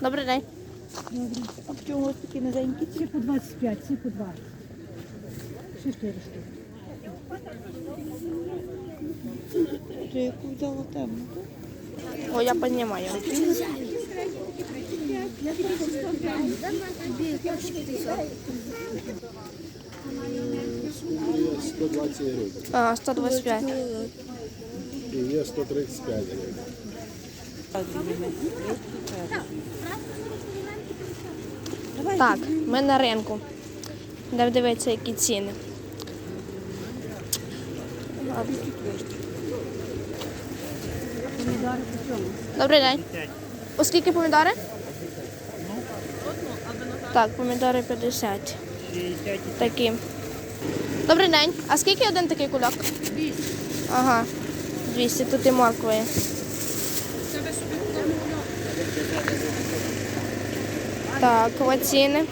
Добрий день. А в чому ось такі низенькі? Ці по 25, ці по 20. Ще 4 штуки. Ти яку взяла темну? О, я піднімаю. Є 120 гривень. А, 125. І є 135 гривень. Так, ми на ринку. Де дивитися, які ціни. Добрий день. Оскільки помідори? Так, помідори 50. Такі. Добрий день. А скільки один такий кульок? 200. Ага. 200. Тут і морква є. Так, от ціни.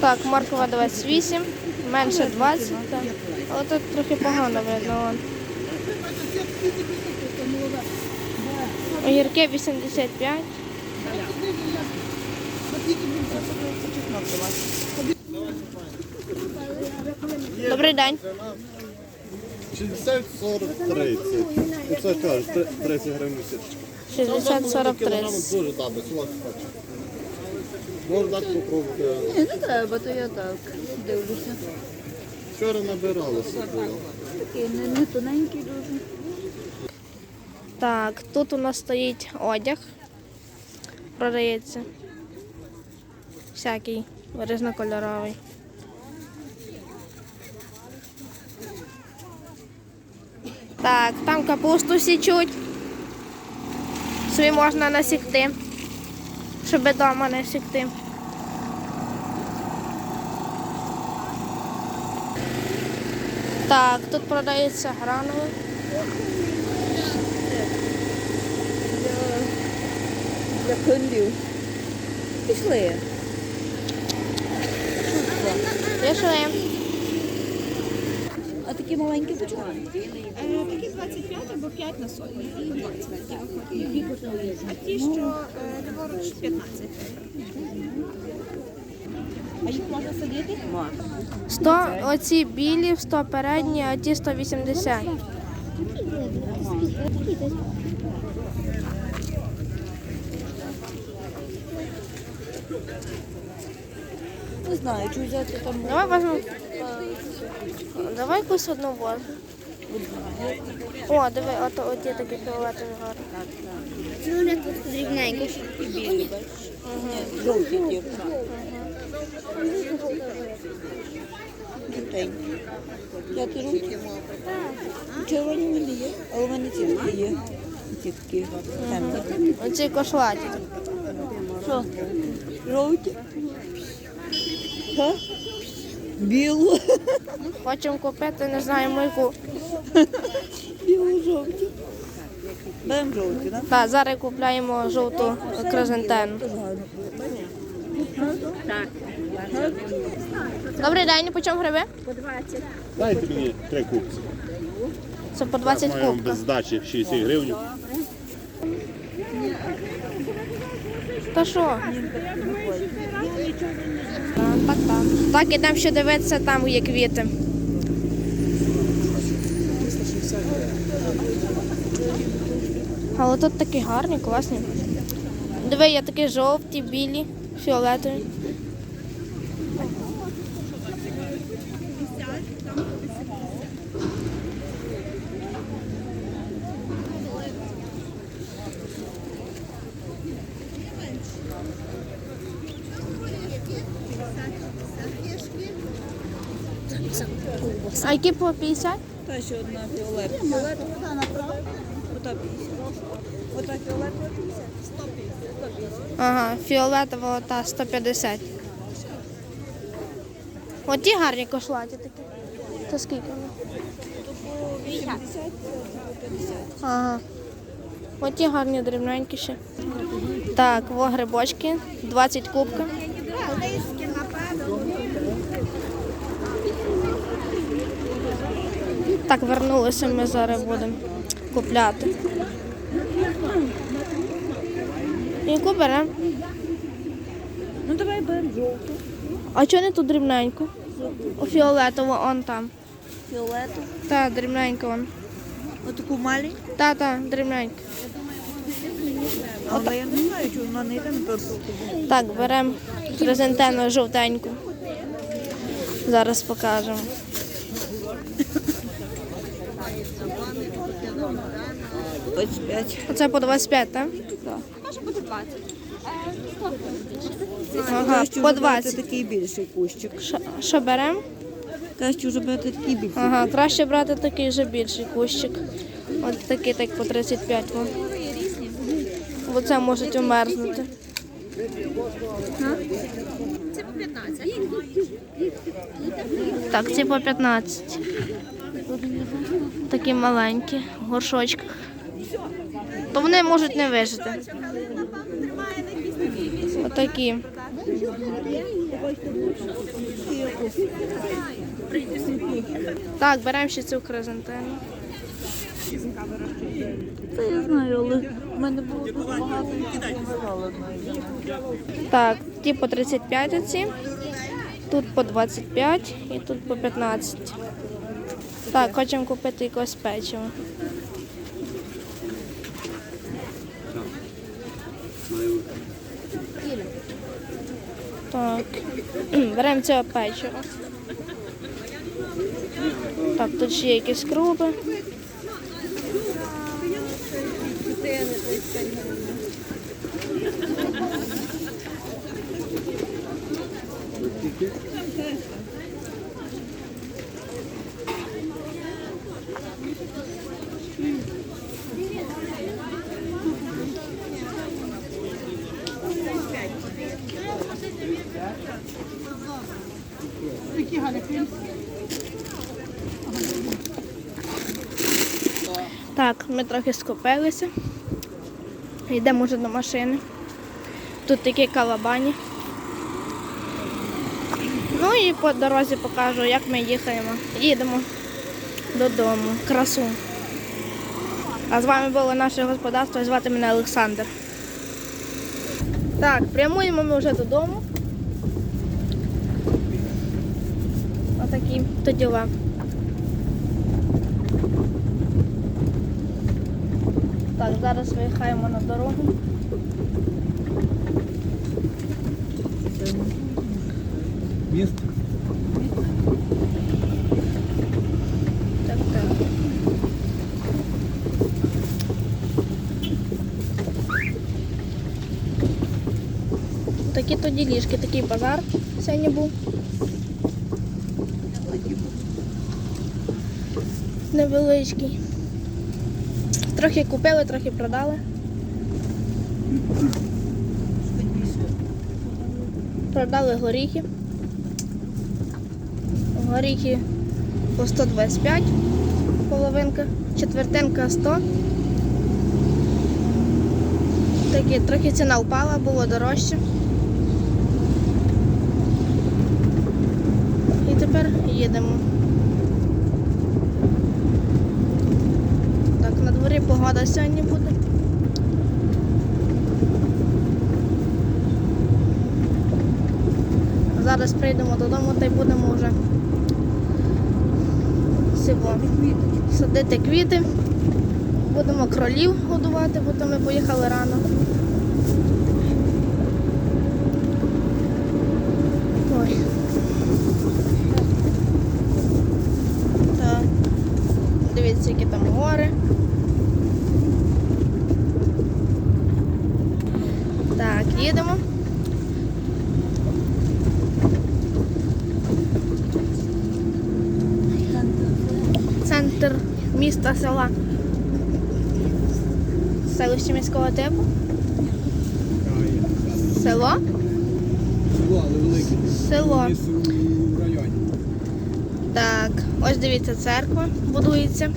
Так, морква 28, менше 20. Але тут трохи погано видно. Огірки 85. Добрий день. 60, 40, 30. Це кажуть, 30 гривень сіточка. 60, 40, 30. Дуже добре, хоче. Можна дати попробувати. Ні, не треба, то я так дивлюся. Вчора набиралося було. Такий не тоненький дуже. Так, тут у нас стоїть одяг. Продається. Всякий різнокольоровий. Так, там капусту січуть. Собі можна насікти, щоб вдома не сікти. Так, тут продається гранули. Для кондів. Пішли. Пішли. Такі маленькі почали? Такі 25 або 5 на сотню. А ті, що е, ліворуч 15. А їх можна садити? Можна. 100, оці білі, 100 передні, а ті 180. Не знаю, чи взяти там. Давай возьмемо. Давай якусь одну возьмемо. О, диви, ото оті такі фіолетові гарні. Ну, вони тут дрібненько. Жовті ті. Жовтенькі. Взяти жовті? Червоні в мене є, але в мене ці такі є. Ці такі темні. Оці кошлаті. Що? Жовті? Га? Білу. Хочемо купити, не знаємо яку. Біло-жовті. Беремо жовті, так? Так, зараз купляємо жовту кризантену. Добрий день, по чому гриби? Дайте мені три купці. Це по 20 Маємо кубка. без здачі 60 гривень. Та що? Так, і там ще дивиться, там є квіти. Але тут такі гарні, класні. Диви, є такі жовті, білі, фіолетові. А які по 50? Та ще одна фіолетова. Фіолетова, та направо. Ота 50. Ота фіолетова 50. 150. 150. Ага, фіолетова та 150. Оті гарні кошлаті такі. Це скільки? вони? По 80, це по 50. Ага. Оті гарні дрібненькі ще. Так, во грибочки, 20 кубка. Так, вернулися ми зараз будемо купляти. Яку беремо? Ну давай беремо жовту, А чого не ту дрібненьку? У фіолетову он там. фіолету, Та, дрібненька вон. отаку маленьку. Та, та, дрібненька. Але я не знаю, чи вона не йде на торсу. Так, беремо хризантену жовтеньку. Зараз покажемо. Ось п'ять. Оце по 25, так? Так. Може бути 20. Ага, по вже брати 20. такий більший кущик. Що- беремо? Краще вже брати такий більший. Ага, краще брати такий же більший кущик. От такий так по 35 вон. Бо це можуть умерзнути. Це по 15. Так, ці по 15. Такі маленькі в горшочках. То вони можуть не вижити. Отакі. Так, беремо ще цю хризантему. Та я знаю, але в мене було дуже багато. Так, ті по 35 оці, тут по 25 і тут по 15. Так, хочемо купити якось печиво. Так, беремо цього печиво. Так, тут ще є якісь крупи. Так, ми трохи скупилися. Йдемо вже до машини. Тут такі калабані. Ну і по дорозі покажу, як ми їхаємо. Їдемо додому. Красу. А з вами було наше господарство, звати мене Олександр. Так, прямуємо ми вже додому. Отакі то діла. Так, зараз виїхаємо на дорогу. Міст. Так, так. Такі то ділішки, такий базар сьогодні був. Невеличкий. Трохи купили, трохи продали. Продали горіхи. Горіхи по 125 половинка, четвертинка 100. Такі, трохи ціна впала, було дорожче. І тепер їдемо. Так, на дворі погода сьогодні буде. Зараз прийдемо додому та й будемо вже всього садити квіти. Будемо кролів годувати, бо то ми поїхали рано. Ой. Дивіться, які там гори. Так, їдемо. Міста села. Селище міського типу. Село? Село, але велике. Село. Так, ось дивіться, церква будується.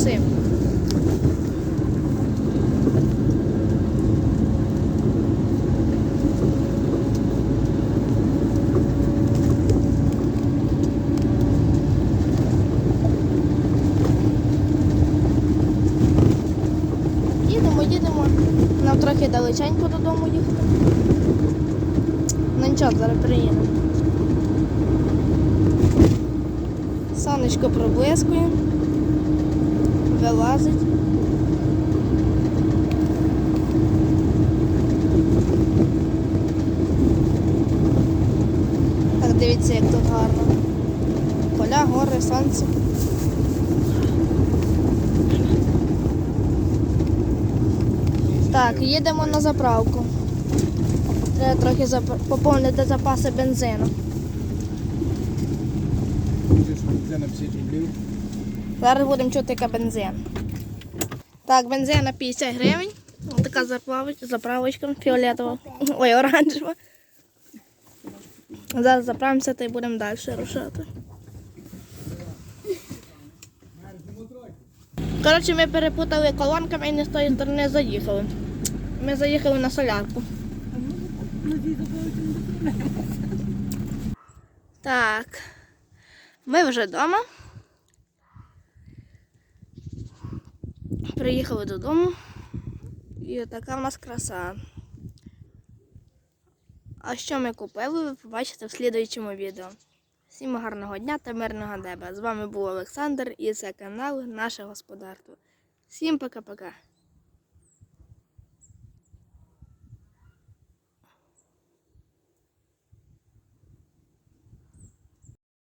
Краси. Їдемо, їдемо. Нам трохи далеченько додому їхати. Ну нічого, зараз приїдемо. Сонечко проблискує. Вилазить. Так, дивіться, як тут гарно. Поля, гори, сонце. Так, їдемо на заправку. Треба трохи зап- поповнити запаси бензину. Зараз будемо чути, яка бензин. Так, бензин на 50 гривень. Ось така заправочка, заправочка фіолетова. Ой, оранжева. Зараз заправимося та й будемо далі рушати. Коротше, ми перепутали колонками і не з тої сторони заїхали. Ми заїхали на солярку. Так. Ми вже вдома. Приїхали додому. І така в нас краса. А що ми купили, ви побачите в слідуючому відео. Всім гарного дня та мирного неба. З вами був Олександр і це канал Наше Господарство. Всім пока-пока.